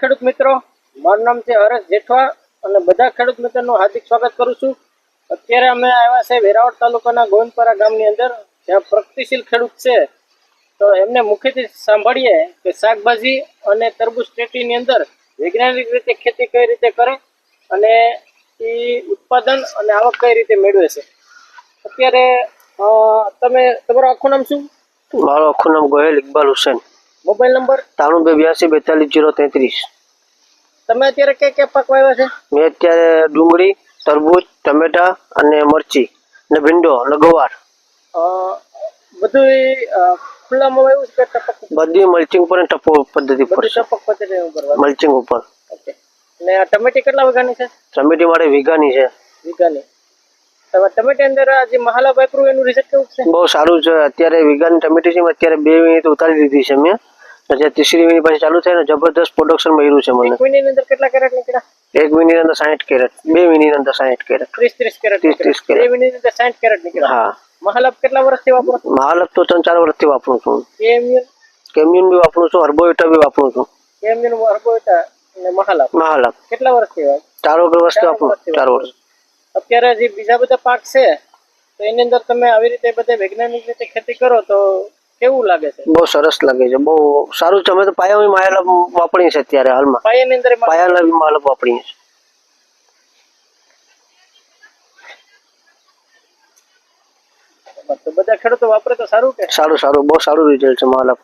ખેડૂત મિત્રો, મારું નામ છે હરેશ જેઠવા અને બધા ખેડૂત મિત્રોનું હાર્દિક સ્વાગત કરું છું. અત્યારે અમે આવ્યા છે વેરાવળ તાલુકાના ગોવિંદપરા ગામની અંદર, જ્યાં પ્રગતિશીલ ખેડૂત છે. તો એમને મુખ્યથી સાંભળીએ કે શાકભાજી અને તરબૂચ ટેટીની અંદર વૈજ્ઞાનિક રીતે ખેતી કઈ રીતે કરે અને એ ઉત્પાદન અને આવક કઈ રીતે મેળવે છે. અત્યારે તમે, તમારું આખું નામ શું? મારું આખું નામ ગોહેલ ઇકબાલ હુસેન. Mobile number? ત્રાણું બે બ્યાસી બેતાલીસ જીરો તેત્રીસ. તમે અત્યારે કયા કયા પાક વાવ્યા છે? મેં અત્યારે ડુંગળી તરબૂચ ટમેટા અને મરચી ને ભીંડો અને ગવાર. બધું ખુલ્લામાં વાવ્યું છે બધી મલ્ચિંગ પર ટપો પદ્ધતિ પર ટપક પદ્ધતિ ઉપર? મલ્ચિંગ ઉપર. ઓકે. ને આ ટમેટી કેટલા વીઘાની છે? ટમેટી મારે વીઘાની છે. વીઘાની. તમે ટમેટી અંદર જે મહાલા વાપરું એનું રિઝલ્ટ કેવું છે? બહુ સારું છે. અત્યારે વીઘાની ટમેટી છે અત્યારે બે મિનિટ ઉતારી દીધી છે મેં. પછી ત્રીસરી મિનિટ પછી ચાલુ થાય ને જબરદસ્ત પ્રોડક્શન મળ્યું છે મને. એક મહિનાની અંદર કેટલા કેરેટ નીકળ્યા? એક મિનિટ અંદર સાઠ કેરેટ બે મિનિટ અંદર સાઠ કેરેટ ત્રીસ ત્રીસ કેરેટ ત્રીસ, ત્રીસ. કેરેટ. બે અંદર સાઠ કેરેટ નીકળ્યા. હા. મહાલાભ કેટલા વર્ષથી વાપરો મહાલપ તો ત્રણ ચાર વર્ષથી વાપરું છું. કેએમયુ કેમ્યુન બી વાપરું છું હર્બોયટા બી વાપરું છું. કેમ્યુન અર્બોટા અને મહાલાભ મહાલપ. કેટલા વર્ષથી વાવ ચાર વર્ષથી વાપરું ચાર વર્ષ. અત્યારે જે બીજા બધા પાક છે તો એની અંદર તમે આવી રીતે બધે વૈજ્ઞાનિક રીતે ખેતી કરો તો કેવું લાગે છે? બહુ સરસ લાગે છે. બહુ સારું છે. અમે તો પાયાવી માયાલપ વાપરીએ છીએ અત્યારે હાલમાં. પાયાની અંદર પાયાની માલપ વાપરીએ છીએ. તો બધા ખેડૂતો વાપરે તો સારું કે? સારું સારું. બહુ સારું રિઝલ્ટ છે માલપ